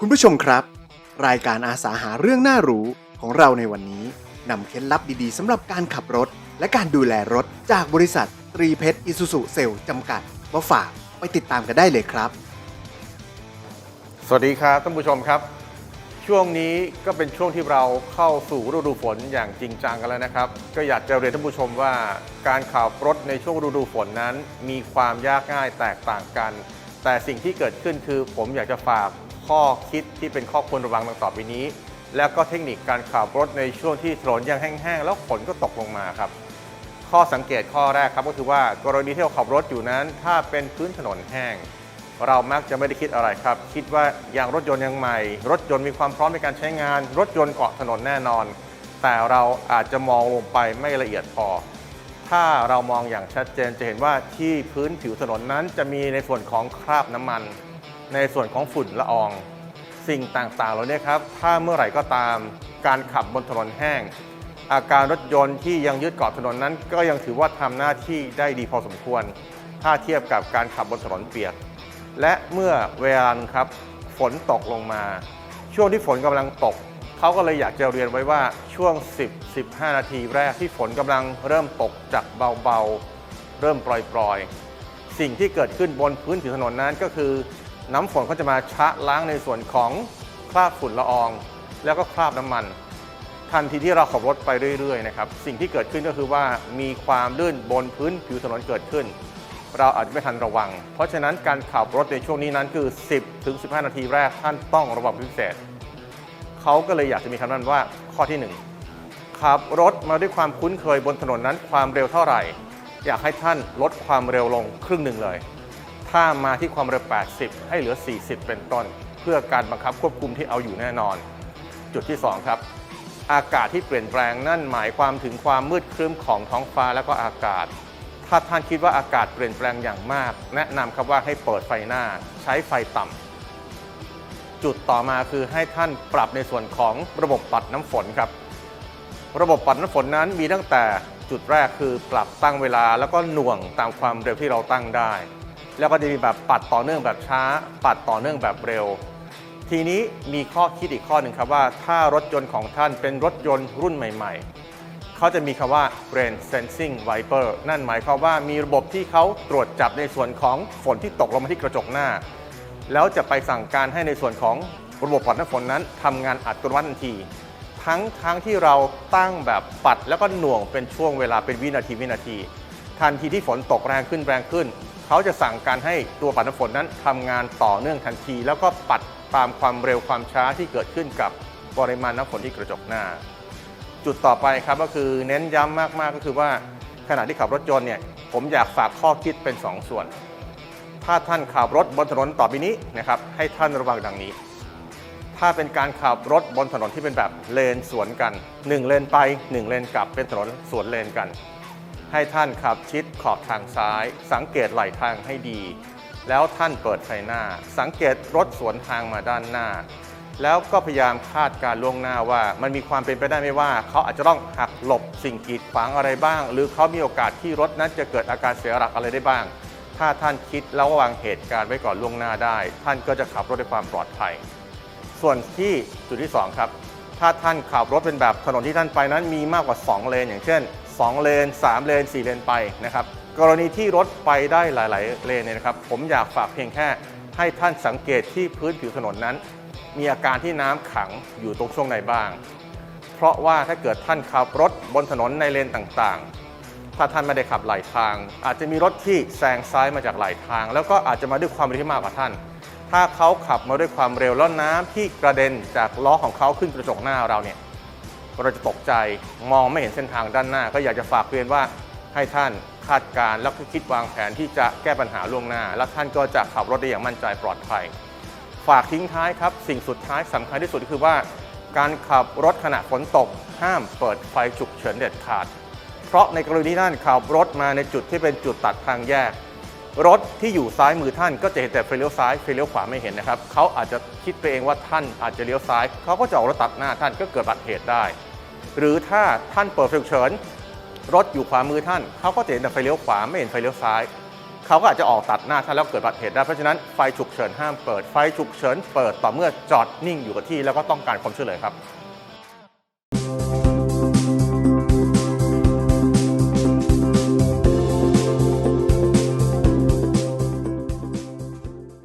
คุณผู้ชมครับ รายการอาสาหาเรื่องน่ารู้ของเราในวันนี้นำเคล็ดลับดีๆสำหรับการขับรถ และการดูแลรถจากบริษัทตรีเพชรอิสุสุเซลจำกัดมาฝากไปติดตามกันได้เลยครับ สวัสดีครับท่านผู้ชมครับ ช่วงนี้ก็เป็นช่วงที่เราเข้าสู่ฤดูฝนอย่างจริงจังกันแล้วนะครับ ก็อยากจะเรียนท่านผู้ชมว่า การขับรถในช่วงฤดูฝนนั้น มีความยากง่ายแตกต่างกัน แต่สิ่งที่เกิดขึ้นคือผมอยากจะฝาก ข้อคิดที่เป็นข้อควรระวังดังต่อไปนี้ แล้วก็เทคนิคการขับรถในช่วงที่ถนนยังแห้งๆ แล้วฝนก็ตกลงมาครับ ข้อสังเกตข้อแรกครับก็คือว่ากรณีที่เราขับรถอยู่นั้น ถ้าเป็นพื้นถนนแห้ง เรามักจะไม่ได้คิดอะไรครับ คิดว่ายางรถยนต์ยังใหม่ รถยนต์มีความพร้อมในการใช้งาน รถยนต์เกาะถนนแน่นอน แต่เราอาจจะมองลงไปไม่ละเอียดพอถ้าเรามองอย่างชัดเจนจะเห็นว่าที่พื้นผิวถนนนั้นจะมีในส่วนของคราบน้ำมัน ในส่วนของฝุ่นละออง สิ่งต่างๆเหล่านี้ครับ ถ้าเมื่อไหร่ก็ตามการขับบนถนนแห้ง อาการรถยนต์ที่ยังยึดเกาะถนนนั้น ก็ยังถือว่าทำหน้าที่ได้ดีพอสมควร ถ้าเทียบกับการขับบนถนนเปียก และเมื่อเวลานครับฝนตกลงมา ช่วงที่ฝนกำลังตกเขาก็เลยอยากจะเรียนไว้ว่าช่วง 10-15 นาทีแรกที่ฝนกำลังเริ่มตกจากเบาๆ เริ่มปล่อยๆ สิ่งที่เกิดขึ้นบนพื้นผิวถนนนั้นก็คือ น้ำฝนก็จะมาชะล้างในส่วนของคราบฝุ่นละออง แล้วก็คราบน้ำมัน ทันทีที่เราขับรถไปเรื่อยๆนะครับสิ่งที่เกิดขึ้นก็คือว่ามีความลื่นบนพื้นผิวถนนเกิดขึ้น เราอาจจะไม่ทันระวัง เพราะฉะนั้นการขับรถในช่วงนี้นั้นคือ 10ถึง15 นาทีแรกท่านต้องระวังพิเศษเขาก็เลยอยากจะมีคำนั้นว่าข้อที่ 1 ขับรถมาด้วยความคุ้นเคยบนถนนนั้นความเร็วเท่าไหร่ อยากให้ท่านลดความเร็วลงครึ่งหนึ่งเลย ถ้ามาที่ความเร็ว 80 ให้เหลือ 40 เป็นต้น เพื่อการบังคับควบคุมที่เอาอยู่แน่นอน จุดที่ 2 ครับ อากาศที่เปลี่ยนแปลงนั่นหมายความถึงความมืดครึ้มของท้องฟ้าและก็อากาศ ถ้าท่านคิดว่าอากาศเปลี่ยนแปลงอย่างมาก แนะนำครับว่าให้เปิดไฟหน้า ใช้ไฟต่ำจุดต่อมาคือให้ท่านปรับในส่วนของระบบปัดน้ำฝนครับ ระบบปัดน้ำฝนนั้นมีตั้งแต่จุดแรกคือปรับตั้งเวลาแล้วก็หน่วงตามความเร็วที่เราตั้งได้ แล้วก็จะมีแบบปัดต่อเนื่องแบบช้า ปัดต่อเนื่องแบบเร็ว ทีนี้มีข้อคิดอีกข้อหนึ่งครับว่า ถ้ารถยนต์ของท่านเป็นรถยนต์รุ่นใหม่ ๆ เขาจะมีคำว่า rain sensing wiper นั่นหมายความว่ามีระบบที่เขาตรวจจับในส่วนของฝนที่ตกลงมาที่กระจกหน้า แล้วจะไปสั่งการให้ในส่วนของระบบปัดน้ำฝนนั้นทำงานอัตโนมัติทันทีทั้งทั้งที่เราตั้งแบบปัดแล้วก็หน่วงเป็นช่วงเวลาเป็นวินาทีวินาที ทันทีที่ฝนตกแรงขึ้นแรงขึ้น เขาจะสั่งการให้ตัวปัดน้ำฝนนั้นทำงานต่อเนื่องทันที แล้วก็ปัดตามความเร็วความช้าที่เกิดขึ้นกับปริมาณน้ำฝนที่กระจกหน้า จุดต่อไปครับก็คือเน้นย้ำมากๆก็คือว่าขณะที่ขับรถยนต์เนี่ยผมอยากฝากข้อคิดเป็น 2 ส่วน ถ้าท่านขับรถบนถนนต่อไปนี้นะครับให้ท่านระวังดังนี้ ถ้าเป็นการขับรถบนถนนที่เป็นแบบเลนสวนกัน 1 เลนไป 1 เลนกลับเป็นถนนสวนเลนกัน ให้ท่านขับชิดขอบทางซ้าย สังเกตไหลทางให้ดี แล้วท่านเปิดไฟหน้า สังเกตรถสวนทางมาด้านหน้า แล้วก็พยายามคาดการล่วงหน้าว่า มันมีความเป็นไปได้ไหมว่า เขาอาจจะต้องหักหลบสิ่งกีดขวางอะไรบ้าง หรือเขามีโอกาสที่รถนั้นจะเกิดอาการเสียหลักอะไรได้บ้าง ถ้าท่านคิดแล้ววางเหตุการณ์ไว้ก่อนล่วงหน้าได้ ท่านก็จะขับรถด้วยความปลอดภัย ส่วนที่จุดที่ 2 ครับถ้าท่านขับรถเป็นแบบถนนที่ท่านไปนั้นมีมากกว่า 2 เลน อย่างเช่น 2 เลน 3 เลน 4 เลนไปนะครับกรณีที่รถไปได้หลาย ๆ เลนเนี่ยนะครับผมอยากฝากเพียงแค่ให้ท่านสังเกตที่พื้นผิวถนนนั้น มีอาการที่น้ำขังอยู่ตรงช่วงไหนบ้าง เพราะว่าถ้าเกิดท่านขับรถบนถนนในเลนต่างๆ ถ้าท่านไม่ได้ขับไหลาทาง อาจจะมีรถที่แซงซ้ายมาจากไหลาทาง แล้วก็อาจจะมาด้วยความเร็วที่มากกว่าท่าน ถ้าเขาขับมาด้วยความเร็วแล้วน้ำที่กระเด็นจากล้อของเขาขึ้นกระจกหน้าเราเนี่ย เราจะตกใจมองไม่เห็นเส้นทางด้านหน้า ก็อยากจะฝากเรียนว่าให้ท่านคาดการณ์แล้วก็คิดวางแผนที่จะแก้ปัญหาล่วงหน้า แล้วท่านก็จะขับรถได้อย่างมั่นใจปลอดภัย ฝากทิ้งท้ายครับ สิ่งสุดท้ายสำคัญที่สุดคือว่า การขับรถขณะฝนตก ห้ามเปิดไฟฉุกเฉินเด็ดขาด เพราะในกรณีที่ท่านขับรถมาในจุดที่เป็นจุดตัดทางแยก รถที่อยู่ซ้ายมือท่านก็จะเห็นแต่ไฟเลี้ยวซ้ายไฟเลี้ยวขวาไม่เห็นนะครับเขาอาจจะคิดไปเองว่าท่านอาจจะเลี้ยวซ้ายเขาก็จะออกรถตัดหน้าท่านก็เกิดอุบัติเหตุได้ หรือถ้าท่านเปิดไฟฉุกเฉินรถอยู่ขวามือท่าน เขาก็จะเห็นแต่ไฟเลี้ยวขวาไม่เห็นไฟเลี้ยวซ้าย เขาก็อาจจะออกตัดหน้าท่านแล้วเกิดบัติเหตุได้ เพราะฉะนั้นไฟฉุกเฉินห้ามเปิด ไฟฉุกเฉินเปิดต่อเมื่อจอดนิ่งอยู่กับที่แล้วก็ต้องการความช่วยเหลือครับ